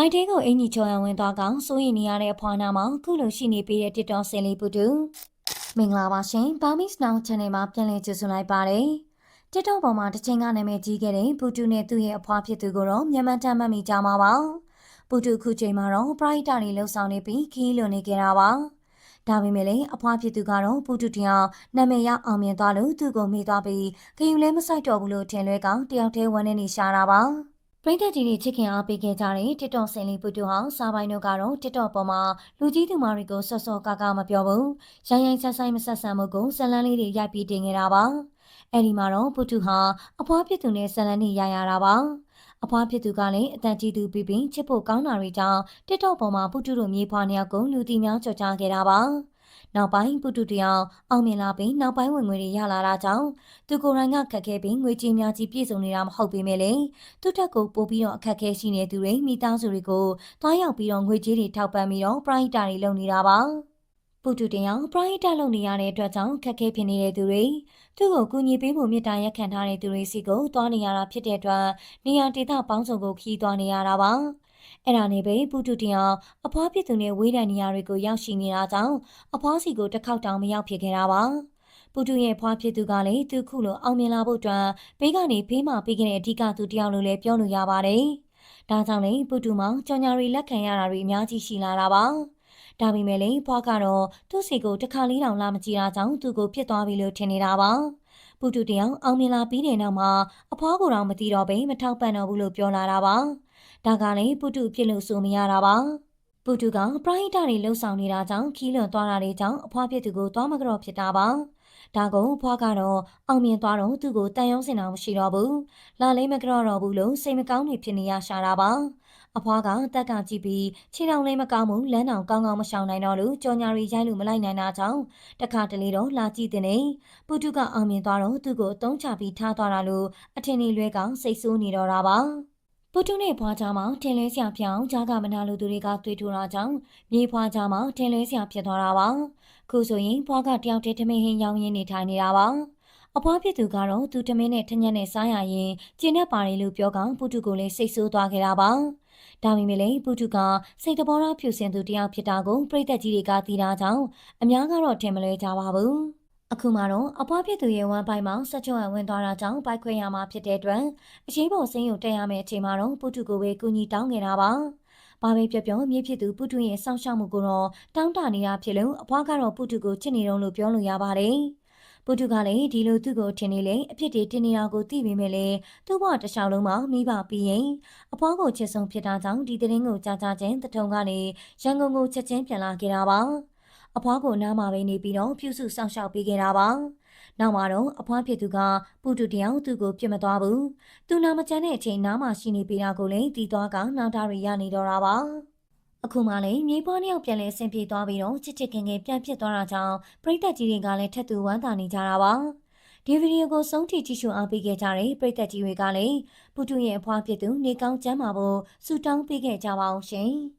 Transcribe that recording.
ဘိုက်တဲကိုအင်ကြီးချော်ရဝင်သွားကောင်စိုးရင်နေရတဲ့အဖွာနာမှာခုလိုရှိနေပြီးတဲ့တစ်တော်ဆင်လေးပုတူမင်္ဂလာပါရှင်ဘာမစ်နောင် channel မှာပြန်လည်ကြိုဆိုလိုက်ပါတယ်တစ်တော်ပေါ်မှာတစ်ချိန်ကနာမည်ကြီးခဲ့တဲ့ပုတူနဲ့သူ့ရဲ့အဖွာဖြစ်သူကိုတော့မြန်မာတမ်းမှတ်မိကြမှာပါပုတူခုချိန်မှာတော့ပရိုက်တာတွေလှုပ်ဆောင်နေပြီးခီးလွန်နေကြတာပါဒါပေမဲ့လည်းအဖွားဖြစ်သူကတော့ပုတုတယောက်နာမည်ရအောင်မြင်သွားလို့သူ့ကိုမေးသွားပြီးခယူလည်းမဆိုင်တော့ဘူးလို့ထင်လွဲကောင်တယောက်တည်းဝန်းနေနေရှာတာပါ ပရိသတ်ကြီးတွေချစ်ခင်အားပေးခဲ့ကြတဲ့ TikTok ဆင်လီပုတုဟောင်းစားပိုင်းတို့ကတော့ TikTok ပေါ်မှာလူကြီးသူမတွေကိုဆော့ဆော့ကားကားမပြောဘူးရိုင်းရိုင်းဆက်ဆိုင်မဆက်ဆံမှုကိုဇလန်းလေးတွေရိုက်ပြီးတင်ခဲ့တာပါအဲ့ဒီမှာတော့ပုတုဟာအဖွားဖြစ်သူနဲ့ဇလန်းနေရရတာပါအဖွားဖြစ်သူကလည်းအတန်ကြီးသူပြီးပြီးချစ်ဖို့ကောင်းတာတွေကြောင့် TikTok ပေါ်မှာပုတုတို့မြေဖွားနှစ်ယောက်ကိုလူတီများကြော်ကြားခဲ့တာပါ နောက်ပိုင်းပုတုတယောက်အောင်မြင်လာပြီးနောက်ပိုင်းဝင်ငွေတွေရလာတာကြောင့်သူကိုယ်တိုင်ကခက်ခဲပြီးငွေကြေးများကြီးပြည့်စုံနေတာမဟုတ်ပေမဲ့လည်းသူတက်ကိုပို့ပြီးတော့အခက်ခဲရှိနေသူတွေမိသားစုတွေကိုတွားရောက်ပြီးတော့ငွေကြေးတွေထောက်ပံ့ပြီးတော့ပရိုက်တာတွေလုပ်နေတာပါပုတုတယောက်ပရိုက်တာလုပ်နေရတဲ့အတွက်ကြောင့်ခက်ခဲဖြစ်နေတဲ့သူတွေသူ့ကိုကူညီပေးဖို့မေတ္တာရက်ခံထားတဲ့သူတွေစီကိုတွားနေရတာဖြစ်တဲ့အတွက်နေရာဒေသပေါင်းစုံကိုခီးသွားနေရတာပါ အဲ့ဒါနဲ့ပဲပူတူတယောက်အဖွားဖြစ်သူနဲ့ဝေးတဲ့နေရာတွေကိုရောက်ရှိနေတာကြောင့်အဖွားစီကိုတစ်ခေါက်တောင်မရောက်ဖြစ်ခဲ့တာပါပူတူရဲ့ဖွားဖြစ်သူကလည်းသူခုလိုအောင်မြင်လာဖို့အတွက်ဘေးကနေဖေးမှပေးခဲ့တဲ့အဓိကသူတယောက်လိုလည်းပြောလို့ရပါတယ်ဒါကြောင့်လေပူတူမောင်ကြောင်ညာရီလက်ခံရတာတွေအများကြီးရှိလာတာပါဒါပေမဲ့လည်းဖွားကတော့သူ့စီကိုတစ်ခါလေးတောင်လာမကြည့်တာကြောင့်သူ့ကိုဖြစ်သွားပြီလို့ထင်နေတာပါပူတူတယောက်အောင်မြင်လာပြီးတဲ့နောက်မှာအဖွားကိုတော့မသိတော့ဘဲမထောက်ပံ့တော့ဘူးလို့ပြောလာတာပါ ဒါကလည်းပုတုဖြစ်လို့ဆိုမရတာပါပုတုကပရိုက်တာတွေလှုပ်ဆောင်နေတာကြောင့်ခီးလွန်သွားတာတွေကြောင့်အဖွားဖြစ်သူကိုသွားမကြော့ဖြစ်တာပါဒါကိုဖွားကတော့အောင်မြင်သွားတော့သူ့ကိုတန်ရုံးစင်တော်မရှိတော့ဘူးလာလေးမကြော့တော့ဘူးလို့စိတ်မကောင်းနေဖြစ်နေရရှာတာပါအဖွားကတက်ကကြည့်ပြီးခြေထောင်လေးမကောင်းဘူးလမ်းတောင်ကောင်းကောင်းမရှောင်နိုင်တော့လို့ကြော်ညာရီရိုက်လို့မလိုက်နိုင်တာကြောင့်တခါတလေတော့လာကြည့်တဲ့နေပုတုကအောင်မြင်သွားတော့သူ့ကိုအတုံးချပြီးထားသွားတာလို့အထင်ကြီးလွဲကောင်စိတ်ဆိုးနေတော့တာပါ ပုတုနဲ့ဖွားကြမှာထင်လဲစရာပြောင်းဂျာကမနာလိုသူတွေကတွေးထူတာကြောင့်မြေဖွားကြမှာထင်လဲစရာဖြစ်သွားတာပါခုဆိုရင်ဖွားကတယောက်တည်းထမင်းဟင်းရောင်းရင်းနေထိုင်နေတာပါအဖွားဖြစ်သူကတော့သူတမင်းနဲ့ထညက်နဲ့စားရရင်ကျင်းနဲ့ပါတယ်လို့ပြောကောင်ပုတုကိုလည်းစိတ်ဆိုးသွားခဲ့တာပါဒါပေမဲ့လည်းပုတုကစိတ်တဘောထားဖြူစင်သူတယောက်ဖြစ်တာကိုပြည်သက်ကြီးတွေကသိတာကြောင့်အများကတော့ထင်မလွဲကြပါဘူး အခုမှတော့အဖွားဖြစ်သူရဲ့ဝမ်းပိုင်မှာဆက်ချွတ်ဝင်သွားတာကြောင့်ပိုက်ခွဲရမှာဖြစ်တဲ့အတွက်အရေးပေါ်ဆင်းရုံတက်ရမယ့်အချိန်မှာတော့ပုထုကိုပဲကူညီတောင်းခဲ့တာပါ။ဘာပဲပြောပြောမြေဖြစ်သူပုထုရဲ့စောင့်ရှောက်မှုကိုတော့တောင်းတနေတာဖြစ်လို့အဖွားကတော့ပုထုကိုချစ်နေတော့လို့ပြောလို့ရပါတယ်။ပုထုကလည်းဒီလိုသူ့ကိုထင်နေလေအဖြစ်တွေတင်နေတာကိုသိပေမဲ့လည်းသူ့ဘဝတစ်လျှောက်လုံးမှာမိဘပြီးရင်အဖွားကိုချစ်ဆုံးဖြစ်တာကြောင့်ဒီသတင်းကိုကြားကြားချင်းတထုံကနေရန်ကုန်ကိုချက်ချင်းပြန်လာခဲ့တာပါ။ အဖွားကိုနားမှာပဲနေပြီးတော့ပြုစုစောင့်ရှောက်ပေးခဲ့တာပါ။နောက်မှာတော့အဖွားဖြစ်သူကပူတူတယောက်သူ့ကိုပြစ်မသွားဘူး။သူနာမကျန်တဲ့အချိန်နားမှာရှိနေပေးတာကိုလည်းတီးသွားကနောက်တာတွေရနေတော့တာပါ။အခုမှလည်းမြေပွားနှစ်ယောက်ပြန်လဲဆင်ပြေသွားပြီးတော့ချစ်ချစ်ခင်ခင်ပြန်ဖြစ်သွားတာကြောင့်ပရိသတ်ကြီးတွေကလည်းထက်သူဝမ်းသာနေကြတာပါ။ဒီဗီဒီယိုကိုဆုံးထိကြည့်ရှုအားပေးခဲ့ကြတဲ့ပရိသတ်ကြီးတွေကလည်းပူတူရဲ့အဖွားဖြစ်သူနေကောင်းကျမ်းမာဖို့ဆုတောင်းပေးခဲ့ကြပါအောင်ရှင်။